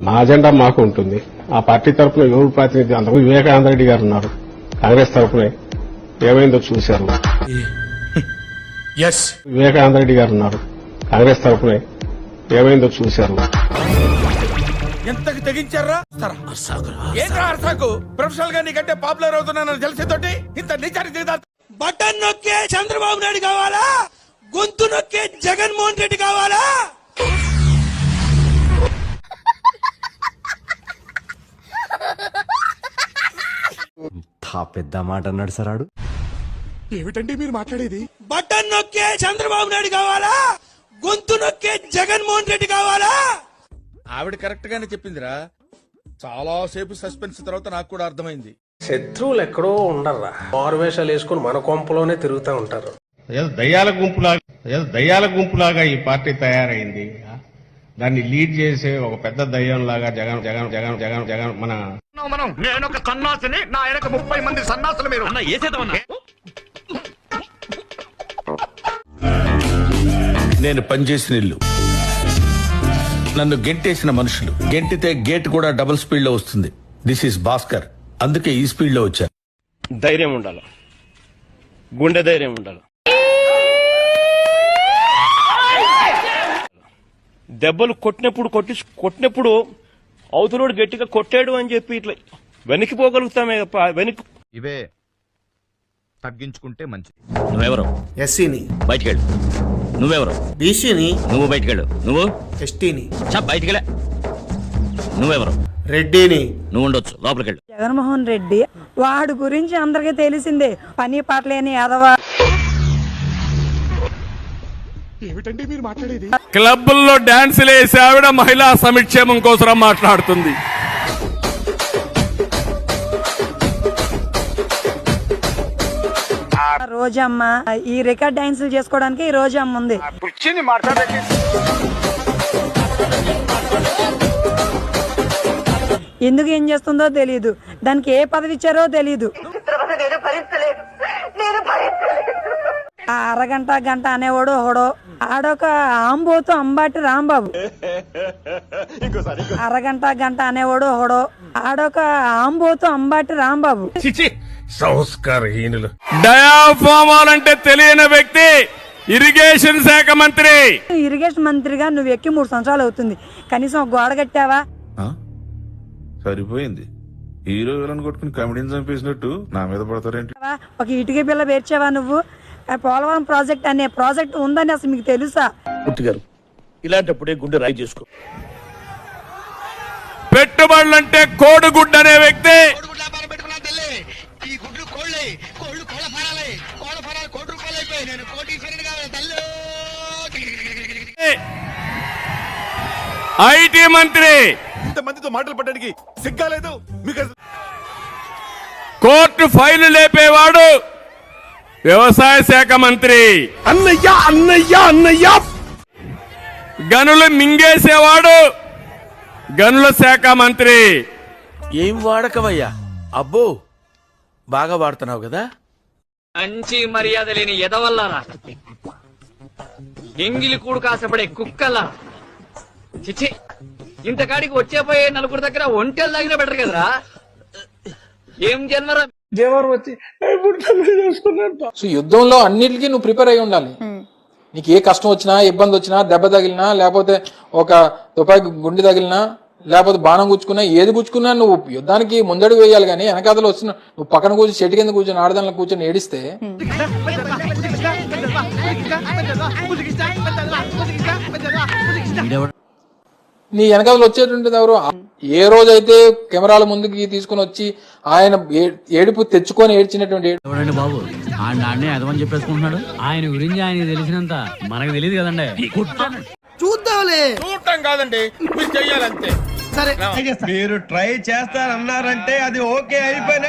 మా అజెండా మాకు ఉంటుంది. ఆ పార్టీ తరఫున ఎవరు ప్రాతినిధ్యం? అంతకు వివేకానంద రెడ్డి గారు ఉన్నారు. కాంగ్రెస్ తరఫున ఏమైందో చూశారు. ఎస్ వివేకానంద రెడ్డి గారు ఉన్నారు. కాంగ్రెస్ తరఫున ఏమైందో చూశారు. ఎంతకు తెగించారా? ఏంట్రా అర్సాకు? ప్రొఫెషనల్గా నీకంటే పాపులర్ అవుతున్నానని తెలిసేతోటి ఇంత నిజానికి దిగదా. బటన్ నొక్కే చంద్రబాబు నాయుడు కావాలా? గొంతు నొక్కే జగన్మోహన్ రెడ్డి కావాలా? తా పెద్ద మాట అన్నాడు సరాడు ఏమిటండి మీరు మాట్లాడేది? బటన్ నొక్కే చంద్రబాబు నాయుడు కావాలా? గొంతు నొక్కే జగన్మోహన్ రెడ్డి కావాలా? ఆవిడ కరెక్ట్ గానే చెప్పిందిరా. చాలా సేపు సస్పెన్స్ తర్వాత నాకు కూడా అర్థమైంది. శత్రువులు ఎక్కడో ఉండర్రా. మారువేషాలు వేసుకుని మన కొంపలోనే తిరుగుతూ ఉంటారు. ఏదో దయ్యాల గుంపులాగా ఏదో దయ్యాల గుంపులాగా ఈ పార్టీ తయారైంది. దాన్ని లీడ్ చేసే ఒక పెద్ద దయ్యం లాగా జగన్ జగన్ జగన్ జగన్ జగన్ మన మనం. నేను ఒక సన్నాసిని నా వెనక ముప్పై మంది సన్నాసులు మీరు. అన్న ఏసేదమన్నా నేను పనిచేసిన ఇల్లు. నన్ను గెంటేసిన మనుషులు. గెంటితే గేట్ కూడా డబుల్ స్పీడ్లో వస్తుంది. దిస్ ఈస్ భాస్కర్ అందుకే ఈ స్పీడ్లో వచ్చా ధైర్యం ఉండాలి. గుండె ధైర్యం ఉండాలి. దెబ్బలు కొట్టినప్పుడు కొట్టి కొట్టినప్పుడు అవతలోడు గట్టిగా కొట్టాడు అని చెప్పి ఇట్లా వెనక్కిపోగలుగుతామే తప్ప వెనక్కి ఇవే తగ్గించుకుంటే మంచిది. నువ్వెవరు? ఎస్సీని. బయటికెళ్ళు. నువ్వెవరు? బీసీని. నువ్వు బయటికెళ్ళు. నువ్వు? ఎస్టీని. చా బయటికెళ్ళ. నువ్వెవరు? రెడ్డిని. నువ్వు ఉండొచ్చు. లోపలికెళ్ళు. జగన్మోహన్ రెడ్డి వాడి గురించి అందరికీ తెలిసిందే. పని పాటలేని యాదవ క్లబ్బుల్లో డాన్సులు వేసి ఆవిడ మహిళా సంక్షేమం కోసం మాట్లాడుతుంది. రోజమ్మ ఈ రికార్డ్ డాన్సులు చేసుకోవడానికి ఈ రోజమ్మ ఉంది. ఎందుకు ఏం చేస్తుందో తెలియదు దానికి ఏ పదవి ఇచ్చారో తెలియదు ఆ అరగంట గంట అనేవాడు ఒకడు. ఆడొక ఆంబోతు అంబాటి రాంబాబు. అరగంట గంట అనేవాడు ఒకడు. ఆడొక ఆంబోతు అంబాటి రాంబాబు. సంస్కారహీనులు. అంటే తెలియని వ్యక్తి ఇరిగేషన్ శాఖ మంత్రి. ఇరిగేషన్ మంత్రిగా నువ్వు ఎక్కి మూడు సంవత్సరాలు అవుతుంది. కనీసం ఒక గోడ కట్టావా? సరిపోయింది. హీరో విలన్ కొట్టుకుని కమెడీని చంపేసినట్టు నా మీద పడతారేంటి? ఒక ఇటుక బిల్ల పేర్చావా నువ్వు? పోలవరం ప్రాజెక్ట్ అనే ప్రాజెక్ట్ ఉందని అసలు మీకు తెలుసా? గారు ఇలాంటప్పుడే గుండె రాయి చేసుకో. పెట్టుబడులంటే కోడిగుడ్డు అనే వ్యక్తి ఐటీ మంత్రి. ఇంతమందితో మాటలు పడడానికి సిగ్గాలేదు మీకు అసలు- కోర్టు ఫైలు లేపేవాడు. వ్యవసాయ శాఖ మంత్రి. అన్నయ్య అన్నయ్య అన్నయ్య! గనులు మింగేసేవాడు గనుల శాఖ మంత్రి. ఏం వాడకవయ్యా అబ్బో బాగా వాడుతున్నావు కదా? మంచి మర్యాద లేని ఎదవల్లారా? ఎంగిలి కూడు కాసపడే కుక్కల్లా? చిచి ఇంతకాడికి వచ్చేపోయే నలుగురు దగ్గర ఒంటెలు తగిన బెటర్ కదరా? ఏం జన్మరా? సో యుద్ధంలో అన్నిటికీ నువ్వు ప్రిపేర్ అయి ఉండాలి. నీకు ఏ కష్టం వచ్చినా ఇబ్బంది వచ్చినా దెబ్బ తగిలినా లేకపోతే ఒక తుపాకి గుండె తగిలినా లేకపోతే బాణం గుచ్చుకున్నా ఏది గుచ్చుకున్నా నువ్వు యుద్ధానికి ముందడుగు వేయాలి కానీ వెనకాతలు వచ్చిన నువ్వు పక్కన కూర్చొని చెట్టు కింద కూర్చొని ఆడదానిలో కూర్చొని ఏడిస్తే నీ వెనకాతలు వచ్చేటువంటిది ఎవరు? ఏ రోజైతే కెమెరాల ముందుకి తీసుకుని వచ్చి ఆయన ఏడుపు తెచ్చుకొని ఏడ్చినటువంటి ఎవడండి బాబు? అదమని చెప్పేసుకుంటున్నాడు? ఆయన గురించి ఆయన తెలిసినంత మనకు తెలియదు కదండి. చూడటం కాదండి మీరు చెయ్యాలంతే. మీరు ట్రై చేస్తారన్నారంటే అది ఓకే అయిపోయిన